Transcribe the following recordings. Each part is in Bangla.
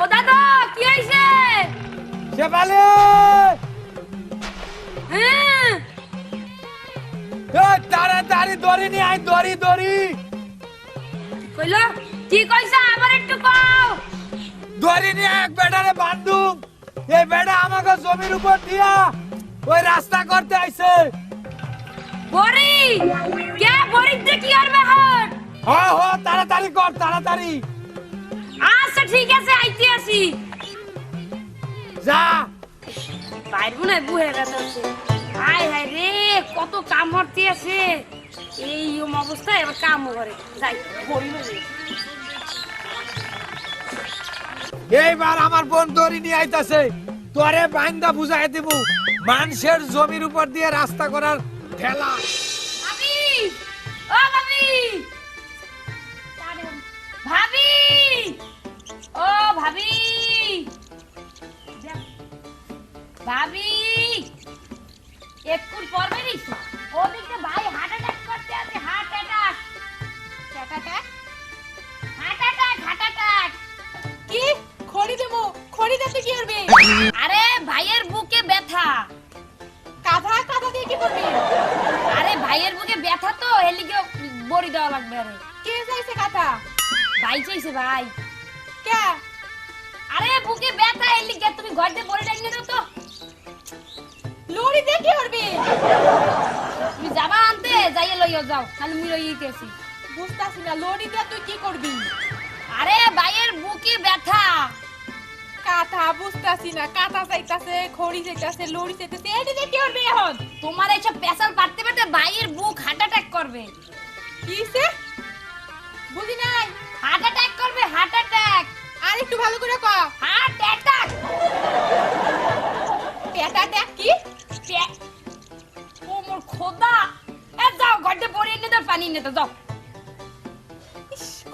ও দাদা কি হয়েছে? শেফালি! হ্যাঁ। তাড়াতাড়ি দড়ি নিয়ে আয় দড়ি দড়ি। কইলো কি কইছে? আবার একটু কও। দড়ি নিয়ে এক বেটারে বান্ধুম এই বেটা আমাকে জমির উপর দিয়া ওই রাস্তা করতে আইছে। বড়ি? কে বড়ি দে কি করবে হন হ হ তাড়াতাড়ি কর তাড়াতাড়ি। আচ্ছা ঠিক আছে যা। পারব না বুহে গেছে হায় হায় রে কত কাম আছে এই অবস্থায় এবার কাম করে। যাই এইবার আমার বোন দড়ি নিয়ে আইতাছে। তোরে বাইন্দা বুঝাই দিব। মানুষের জমির উপর দিয়ে রাস্তা করার ঠেলা। ও ভাবি! ভাবি একটু পর বেরিস ওদিকে ভাই হার্ট অ্যাটাক করতে আছে heart attack heart attack heart attack heart attack কি? খড়ি দেবো খড়ি দিতে কি করবে? আরে ভাইয়ের বুকে ব্যথা। কাঁথা কাঁথা দিয়ে কি করবে? আরে ভাইয়ের বুকে ব্যথা তো এলিকে বড়ি দেওয়া লাগবে আরে। কে চাইছে কাঁথা ভাই চাইছে ভাই। কে? আরে বুকে ব্যথা এলিকে তুমি ঘর দিয়ে বড়ি ডাইনে দাও তো? লড়ি দিয়ে কি তুমি যাবা আনতে, যাইয়ে লইয়া যাও। খালি মুই লইতেছি বুঝতাছি না, লড়ি দিয়ে তুই কি করবি? আরে ভাইয়ের বুকে ব্যথা। কাঁথা, বুঝতাছি না, কাঁথা চাইতাছে, খড়ি চাইতাছে, লড়ি চাইতাছে, এটি দিয়ে কি করবে এখন। তোমার এইসব পেশাল পারতে পারতে ভাইয়ের বুক হার্ট অ্যাটাক করবে। কিসে? বুঝি নাই। হার্ট অ্যাটাক করবে হার্ট অ্যাটাক আর একটু ভালো করে ক দেখ কি? ও মোর খোদা। এ যাও ঘর দিয়ে এনে দাও পানি এনে দাও যাও।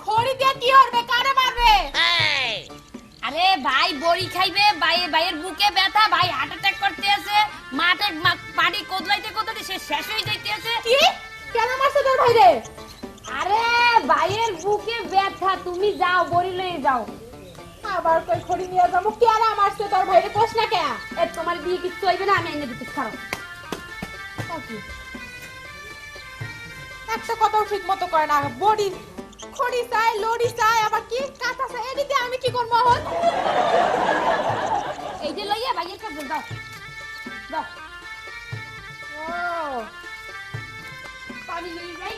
খড়ি দিয়ে কি করবে কারে মারবে? আরে ভাই বড়ি খাইবে ভাই ভাইয়ের বুকে ব্যথা ভাই হার্ট অ্যাটাক করতে আছে মাঠে মা- পানি কোদলাইতে কোদলাইতে সে শেষ হয়ে যাইতে আছে। কি? কেন মারছে তোর ভাইরে? আরে ভাইয়ের বুকে ব্যথা তুমি যাও বড়ি লয়ে যাও। আবার কই খড়ি নিয়ে যাব? কেন না, আমি এনে ঠিক মতো করে না, বডি, খড়ি চাই, লড়ি চাই, আবার কি কাঁচা চাই এদিকে আমি কি করব হল এই যে লইয়া ভাইয়ের কাছে ও, পানি লই যাই।